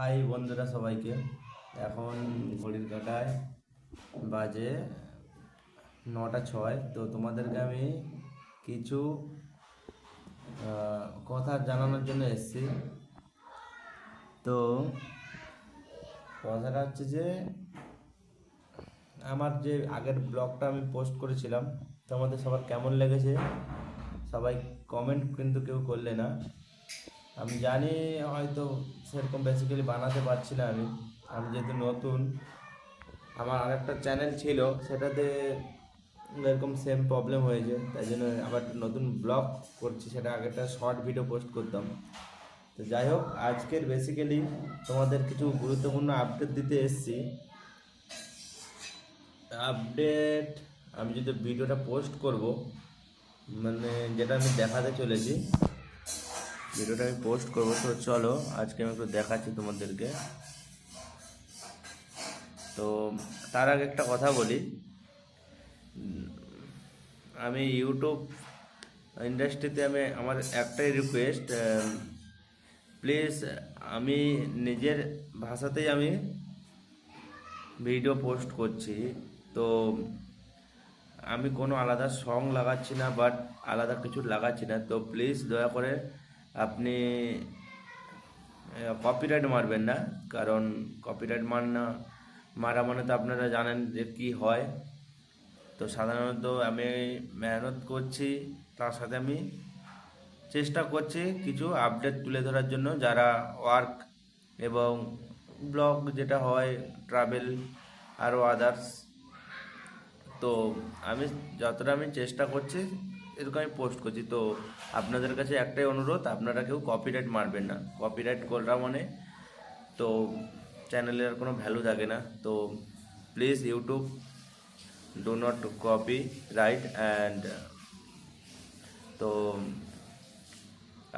High বন্ধুরা সবাইকে। এখন ঘড়ির কাটায় বাজে নটা ছয়। তো তোমাদেরকে আমি কিছু কথা জানানোর জন্য এসেছি। তো কথাটা হচ্ছে যে, আমার যে আগের ব্লগটা আমি পোস্ট করেছিলাম, তোমাদের সবার কেমন লেগেছে? সবাই কমেন্ট কিন্তু কেউ করলে না। আমি জানি হয়তো সেরকম বেসিক্যালি বানাতে পারছি না আমি। আমি যেহেতু নতুন, আমার আরেকটা চ্যানেল ছিল, সেটাতে এরকম সেম প্রবলেম হয়েছে। তাই জন্য আবার নতুন ব্লগ করছি, সেটা আগেটা শর্ট ভিডিও পোস্ট করতাম। তো যাই হোক, আজকের বেসিক্যালি তোমাদের কিছু গুরুত্বপূর্ণ আপডেট দিতে এসেছি। আপডেট আমি যদি ভিডিওটা পোস্ট করব মানে যেটা আমি দেখাতে চলেছি ভিডিওটা আমি পোস্ট করব। তো চলো, আজকে আমি একটু দেখাচ্ছি তোমাদেরকে। তো তার আগে একটা কথা বলি। আমি ইউটিউব ইন্ডাস্ট্রিতে আমি আমার একটাই রিকোয়েস্ট প্লিজ আমি নিজের ভাষাতেই আমি ভিডিও পোস্ট করছি। তো আমি কোনো আলাদা সং লাগাচ্ছি না বাট আলাদা কিছু লাগাচ্ছি না। তো প্লিজ দয়া করে আপনি কপিরাইট মারবেন না, কারণ কপিরাইট মার না মারা মানে তো আপনারা জানেন যে কি হয়। তো সাধারণত আমি মেহনত করছি, তার সাথে আমি চেষ্টা করছি কিছু আপডেট তুলে ধরার জন্য, যারা ওয়ার্ক এবং ব্লগ যেটা হয় ট্রাভেল আরও আদার্স তো আমি, যতটা আমি চেষ্টা করছি এরকম আমি পোস্ট করছি। তো আপনাদের কাছে একটাই অনুরোধ, আপনারা কেউ কপিরাইট মারবেন না। কপিরাইট করা মানে তো চ্যানেলের আর কোনো ভ্যালু থাকে না। তো please YouTube do not copyright and তো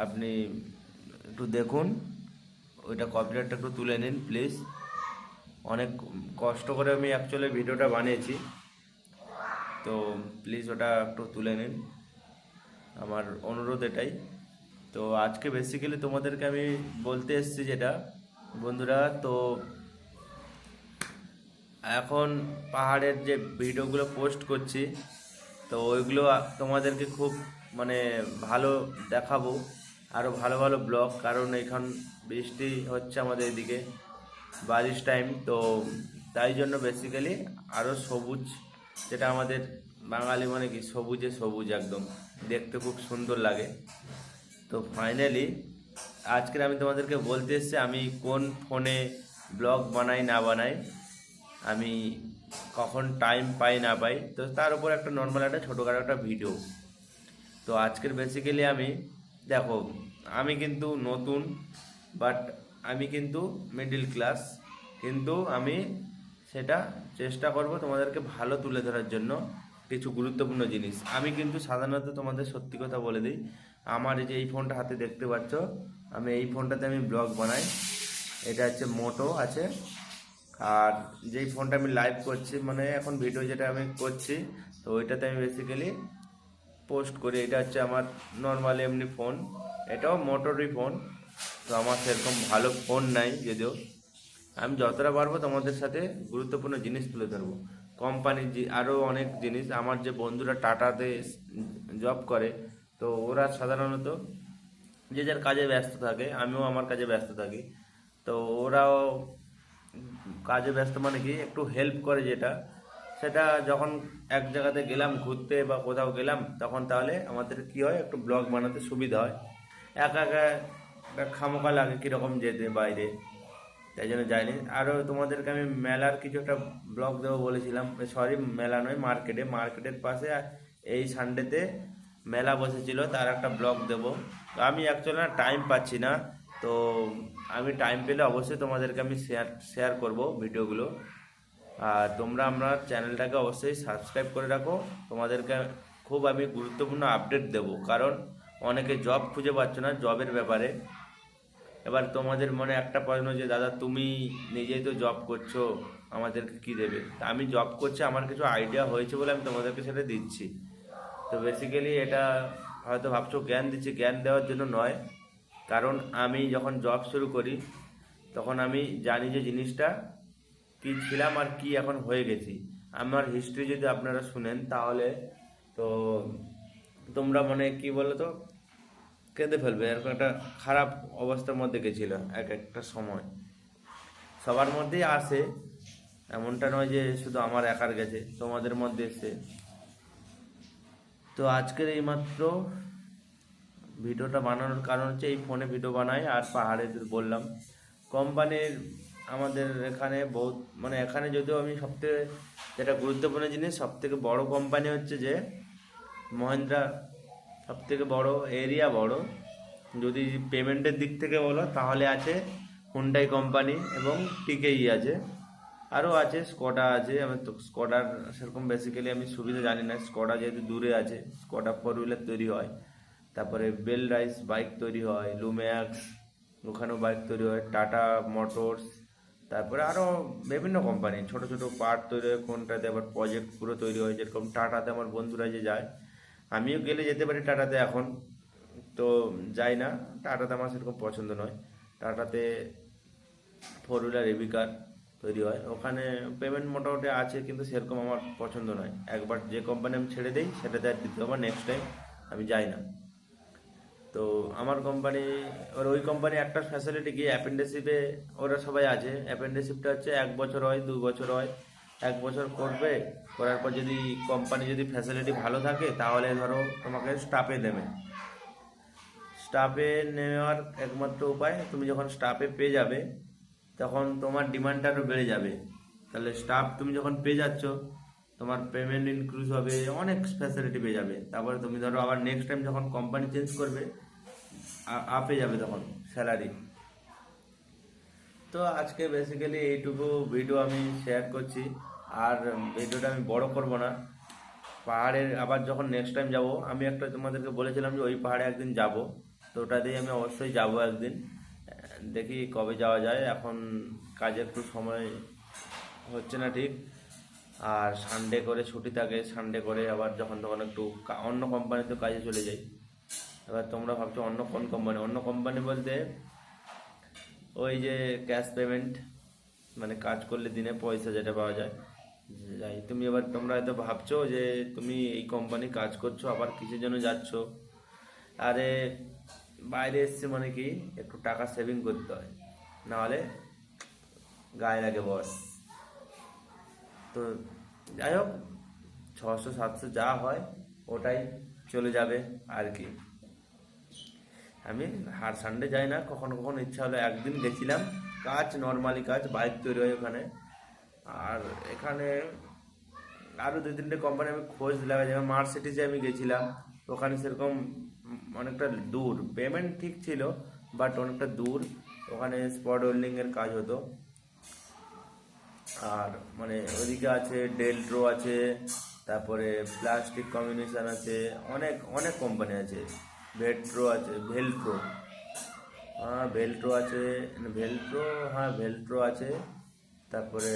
আপনি একটু দেখুন, ওইটা কপিরাইটটা একটু তুলে নিন প্লিজ অনেক কষ্ট করে আমি অ্যাকচুয়ালি ভিডিওটা বানিয়েছি। তো প্লিজ ওটা একটু তুলে নিন। আমার অনুরোধ এটাই। তো আজকে বেসিক্যালি তোমাদেরকে আমি বলতে এসেছি যেটা, বন্ধুরা, তো এখন পাহাড়ের যে ভিডিওগুলো পোস্ট করছি, তো ওইগুলো তোমাদেরকে খুব মানে ভালো দেখাবো আরও ভালো ভালো ব্লগ কারণ এখন বৃষ্টি হচ্ছে আমাদের এদিকে, বারিশ টাইম তো তাই জন্য বেসিক্যালি আরও সবুজ, যেটা আমাদের বাঙালি মানে কি, সবুজে সবুজ একদম। দেখতে খুব সুন্দর লাগে। তো ফাইনালি আজকের আমি তোমাদেরকে বলতে এসেছি, আমি কোন ফোনে ব্লগ বানাই না বানাই, আমি কখন টাইম পাই না পাই, তো তার উপর একটা নর্মাল একটা ছোটোখাটো একটা ভিডিও তো আজকের বেসিক্যালি আমি, দেখো, আমি কিন্তু নতুন বাট আমি কিন্তু মিডিল ক্লাস কিন্তু আমি সেটা চেষ্টা করব তোমাদেরকে ভালো তুলে ধরার জন্য। কিছু গুরুত্বপূর্ণ জিনিস। আমি কিন্তু সাধারণত তোমাদের সত্যি কথা বলে দিই, আমার এই যে এই ফোনটা হাতে দেখতে পাচ্ছ, আমি এই ফোনটাতে আমি ব্লগ বানাই। এটা হচ্ছে মোটো আছে। আর যেই ফোনটা আমি লাইভ করছি মানে এখন ভিডিও যেটা আমি করছি, তো ওইটাতে আমি বেসিক্যালি পোস্ট করি। এটা হচ্ছে আমার নর্মাল এমনি ফোন এটাও মোটরই ফোন তো আমার সেরকম ভালো ফোন নাই যদিও। আমি যতটা পারব তোমাদের সাথে গুরুত্বপূর্ণ জিনিস তুলে ধরবো। কোম্পানির যে আরও অনেক জিনিস। আমার যে বন্ধুরা টাটাতে জব করে, তো ওরা সাধারণত যে যার কাজে ব্যস্ত থাকে, আমিও আমার কাজে ব্যস্ত থাকি। তো ওরাও কাজে ব্যস্ত মানে কি, একটু হেল্প করে যেটা। সেটা যখন এক জায়গাতে গেলাম, ঘুরতে বা কোথাও গেলাম, তখন তাহলে আমাদের কি হয়, একটু ব্লগ বানাতে সুবিধা হয়। একা একা খামোকা লাগে কীরকম যেতে বাইরে। তাই জন্য যাইনি। আরও তোমাদেরকে আমি মেলার কিছু একটা ব্লগ দেবো বলেছিলাম। সরি মেলা নয় মার্কেটে মার্কেটের পাশে এই সানডেতে মেলা বসেছিল, তার একটা ব্লগ দেবো। তো আমি অ্যাকচুয়ালি না টাইম পাচ্ছি না। তো আমি টাইম পেলে অবশ্যই তোমাদেরকে আমি শেয়ার শেয়ার করব ভিডিওগুলো। আর তোমরা আমরা চ্যানেলটাকে অবশ্যই সাবস্ক্রাইব করে রাখো। তোমাদেরকে খুব আমি গুরুত্বপূর্ণ আপডেট দেব। কারণ অনেকে জব খুঁজে পাচ্ছ না জবের ব্যাপারে। এবার তোমাদের মনে একটা প্রশ্ন যে, দাদা, তুমি নিজেই তো জব করছ, আমাদেরকে কি দেবে? তা আমি জব করছি, আমার কিছু আইডিয়া হয়েছে বলে আমি তোমাদেরকে সেটা দিচ্ছি। তো বেসিক্যালি এটা হয়তো ভাবছ, জ্ঞান দিচ্ছি। জ্ঞান দেওয়ার জন্য নয়। কারণ আমি যখন জব শুরু করি, তখন আমি জানি যে জিনিসটা কি ছিলাম আর কি এখন হয়ে গেছি। আমার হিস্ট্রি যদি আপনারা শুনেন, তাহলে তো তোমরা মানে কি বলো তো কেঁদে ফেলবে। এরকম একটা খারাপ অবস্থার মধ্যে গেছিল এক একটা সময়। সবার মধ্যেই আসে, এমনটা নয় যে শুধু আমার একার গেছে, তোমাদের মধ্যে এসে তো আজকের এইমাত্র ভিডিওটা বানানোর কারণ হচ্ছে এই ফোনে ভিডিও বানাই, আর পাহাড়ে বললাম। কোম্পানির আমাদের এখানে বহুত মানে এখানে যদিও আমি সবথেকে যেটা গুরুত্বপূর্ণ জিনিস, সবথেকে বড় কোম্পানি হচ্ছে যে মহেন্দ্রা সবথেকে বড় এরিয়া বড়। যদি পেমেন্টের দিক থেকে বলো, তাহলে আছে হুন্ডাই কোম্পানি এবং টিকেই আছে। আরও আছে স্কডা আছে। আমি তো স্কডার সেরকম বেসিক্যালি আমি সুবিধা জানি না। স্কডা যেহেতু দূরে আছে স্কডা ফোর হুইলার তৈরি হয়। তারপরে বেল রাইস বাইক তৈরি হয় লুম্যাক্স ওখানেও বাইক তৈরি হয় টাটা মোটরস তারপরে আরও বিভিন্ন কোম্পানি ছোট ছোট পার্ট তৈরি হয়, কোনটাতে আবার প্রজেক্ট পুরো তৈরি হয়, যেরকম টাটাতে আমার বন্ধুরা যে যায় আমিও গেলে যেতে পারি টাটাতে এখন। তো যাই না, টাটাতে আমার সেরকম পছন্দ নয়। টাটাতে ফোর হুইলার এভি কার তৈরি হয়। ওখানে পেমেন্ট মোটামুটি আছে, কিন্তু সেরকম আমার পছন্দ নয়। একবার যে কোম্পানি আমি ছেড়ে দিই, সেটাতে আর দ্বিতীয় আবার নেক্সট টাইম আমি যাই না। তো আমার কোম্পানি ওর ওই কোম্পানি একটা ফ্যাসিলিটি কি অ্যাপেন্ডিসিপে ওরা সবাই আছে। অ্যাপেন্ডিসিপটা হচ্ছে এক বছর হয়, দু বছর হয়। এক বছর করবে, করার পর যদি কোম্পানি যদি ফ্যাসিলিটি ভালো থাকে, তাহলে ধরো তোমাকে স্টাফে দেবে। স্টাফে নেওয়ার একমাত্র উপায়, তুমি যখন স্টাফে পেয়ে যাবে, তখন তোমার ডিমান্ড আরও বেড়ে যাবে। তাহলে স্টাফ তুমি যখন পেয়ে যাচ্ছ, তোমার পেমেন্ট ইনক্রিজ হবে, অনেক ফ্যাসিলিটি পেয়ে যাবে। তারপরে তুমি ধরো আবার নেক্সট টাইম যখন কোম্পানি চেঞ্জ করবে আপে যাবে তখন স্যালারি তো আজকে বেসিক্যালি এইটুকু ভিডিও আমি শেয়ার করছি। আর ভিডিওটা আমি বড় করব না। পাহাড়ের, আবার যখন নেক্সট টাইম যাব, আমি একটা তোমাদেরকে বলেছিলাম যে ওই পাহাড়ে একদিন যাব। তো ওটা ওটাতেই আমি অবশ্যই যাব একদিন। দেখি কবে যাওয়া যায়। এখন কাজে একটু সময় হচ্ছে না ঠিক। আর সানডে করে ছুটি থাকে। সানডে করে আবার যখন তখন একটু অন্য কোম্পানিতে কাজে চলে যাই। এবার তোমরা ভাবছ অন্য কোন কোম্পানি অন্য কোম্পানি বলতে ওই যে ক্যাশ পেমেন্ট মানে কাজ করলে দিনে পয়সা যেটা পাওয়া যায়। যাই, তুমি এবার তোমরা হয়তো ভাবছ যে তুমি এই কোম্পানি কাজ করছ, আবার কিসের জন্য যাচ্ছ? আরে, বাইরে এসছে মানে কি, একটু টাকা সেভিং করতে হয়। নাহলে গায়ে লাগে বস। তো যাই হোক, ছশো, সাতশো যা হয়, ওটাই চলে যাবে আর কি। আমি হার সানডে যাই না, কখনো কখনো ইচ্ছা হলো একদিন গেছিলাম। কাজ নর্মালি কাজ বাইক তৈরি হয় ওখানে। আর এখানে আরও দু তিনটে কোম্পানি আমি খোঁজ লাগা যেমন মার্সিটিসে আমি গেছিলাম, ওখানে সেরকম অনেকটা দূর পেমেন্ট ঠিক ছিল বাট অনেকটা দূর, ওখানে স্পট হোল্ডিংয়ের কাজ হতো। আর মানে ওদিকে আছে ডেলট্রো আছে, তারপরে প্লাস্টিক কম্বিনেশন আছে, অনেক অনেক কোম্পানি আছে ভেট্রো আছে ভেলট্রো হ্যাঁ ভেলট্রো আছে ভেলট্রো হ্যাঁ ভেলট্রো আছে, তারপরে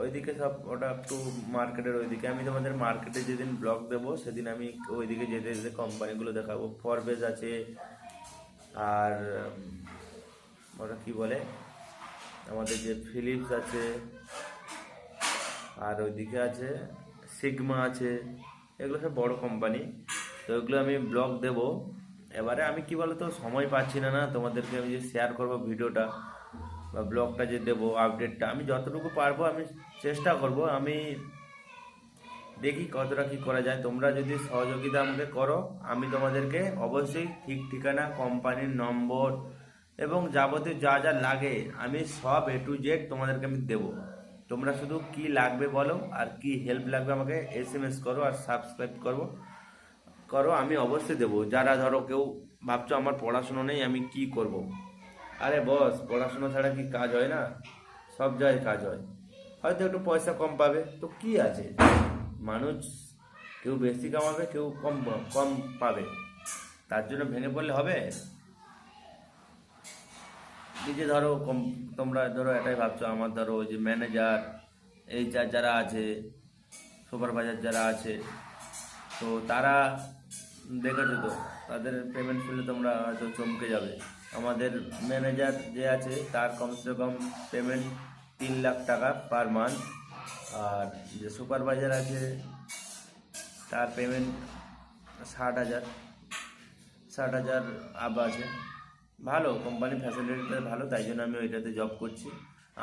ওইদিকে সব ওটা একটু মার্কেটের ওইদিকে। আমি তোমাদের মার্কেটে যেদিন ব্লগ দেবো, সেদিন আমি ওইদিকে যেতে যেতে কোম্পানিগুলো দেখাবো। ফরবেজ আছে, আর ওটা কি বলে? আমাদের যে ফিলিপস আছে, আর ওইদিকে আছে সিগমা আছে, এগুলো সব বড় কোম্পানি তো এগুলো আমি ব্লগ দেব। এবারে আমি কি বলতো, সময় পাচ্ছি না না, তোমাদেরকে আমি যে শেয়ার করব ভিডিওটা। বা ব্লগটা যে দেবো আপডেটটা আমি যতটুকু পারব আমি চেষ্টা করব। আমি দেখি কতটা কি করা যায়। তোমরা যদি সহযোগিতা আমাকে করো, আমি তোমাদেরকে অবশ্যই ঠিক ঠিকানা কোম্পানির নম্বর এবং যাবতীয় যা যা লাগে, আমি সব এ টু জেড তোমাদেরকে আমি দেবো। তোমরা শুধু কি লাগবে বলো, আর কি হেল্প লাগবে আমাকে এস এম এস করো আর সাবস্ক্রাইব করো করো, আমি অবশ্যই দেবো। যারা ধরো কেউ ভাবছ আমার পড়াশুনো নেই, আমি কি করব। আরে বস, পড়াশোনা ছাড়া কি কাজ হয় না? সব জায়গায় কাজ হয়। হয়তো একটু পয়সা কম পাবে। তো কি আছে? মানুষ কেউ বেশি কামাবে, কেউ কম কম পাবে। তার জন্য ভেঙে পড়লে হবে? যে ধরো, কম- তোমরা ধরো এটাই ভাবছ, আমার ধরো যে ম্যানেজার এই যা যারা আছে সুপারভাইজার যারা আছে, তো তারা দেখেছ তো? তাদের পেমেন্ট শুনলে তোমরা হয়তো চমকে যাবে। আমাদের ম্যানেজার যে আছে, তার কমসে কম পেমেন্ট তিন লাখ টাকা পার মান্থ আর যে সুপারভাইজার আছে, তার পেমেন্ট ষাট হাজার। ষাট হাজার আপ আছে। ভালো কোম্পানি ফ্যাসিলিটিটা ভালো, তাই জন্য আমি ওইটাতে জব করছি।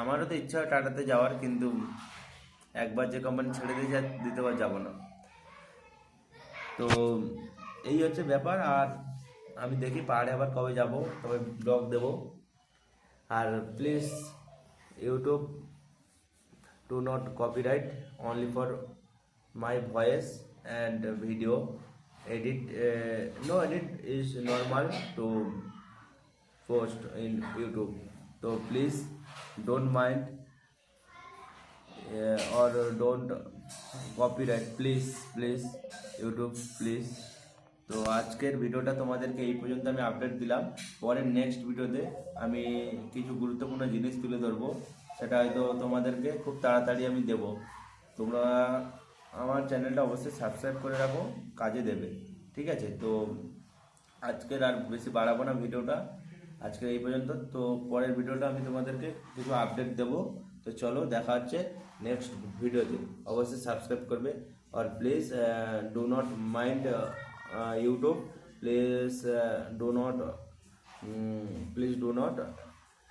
আমারও তো ইচ্ছা টাটাতে যাওয়ার, কিন্তু একবার যে কোম্পানি ছেড়ে দিয়ে যা দ্বিতীয়বার যাব না। তো এই হচ্ছে ব্যাপার। আর আমি দেখি পাহাড়ে আবার কবে যাব তবে ব্লগ দেব আর please YouTube to not copyright only for my voice and video edit uh, no edit is normal to post in youtube so please don't mind uh, or don't copyright please please youtube please তো আজকের ভিডিওটা তোমাদেরকে এই পর্যন্ত আমি update দিলাম। পরের next ভিডিওতে আমি কিছু গুরুত্বপূর্ণ জিনিস তুলে ধরবো। সেটা হয়তো তোমাদেরকে খুব তাড়াতাড়ি আমি দেব। তোমরা আমার চ্যানেলটা অবশ্যই সাবস্ক্রাইব করে রাখো, কাজে দেবে। ঠিক আছে? তো আজকের আর বেশি বাড়াবো না ভিডিওটা। আজকে এই পর্যন্ত। তো পরের ভিডিওটা আমি তোমাদেরকে কিছু আপডেট দেবো। তো চলো, দেখা হচ্ছে নেক্সট ভিডিওতে। অবশ্যই সাবস্ক্রাইব করবে। আর please do not mind Uh, youtube please uh, do not um, please do not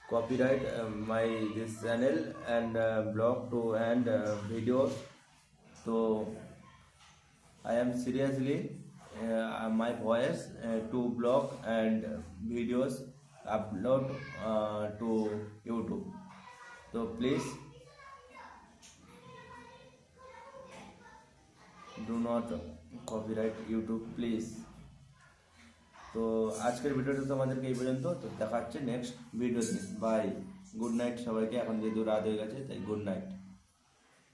copyright uh, my this channel and blog to and videos so i am seriously uh, my voice uh, to blog and videos upload uh, to YouTube. So please do not copyright YouTube please তো আজকের ভিডিওটা তোমাদেরকে এই পর্যন্ত। তো দেখা হচ্ছে next ভিডিওতে বাই গুড নাইট সবাইকে। এখন যেহেতু রাত হয়ে গেছে, তাই গুড নাইট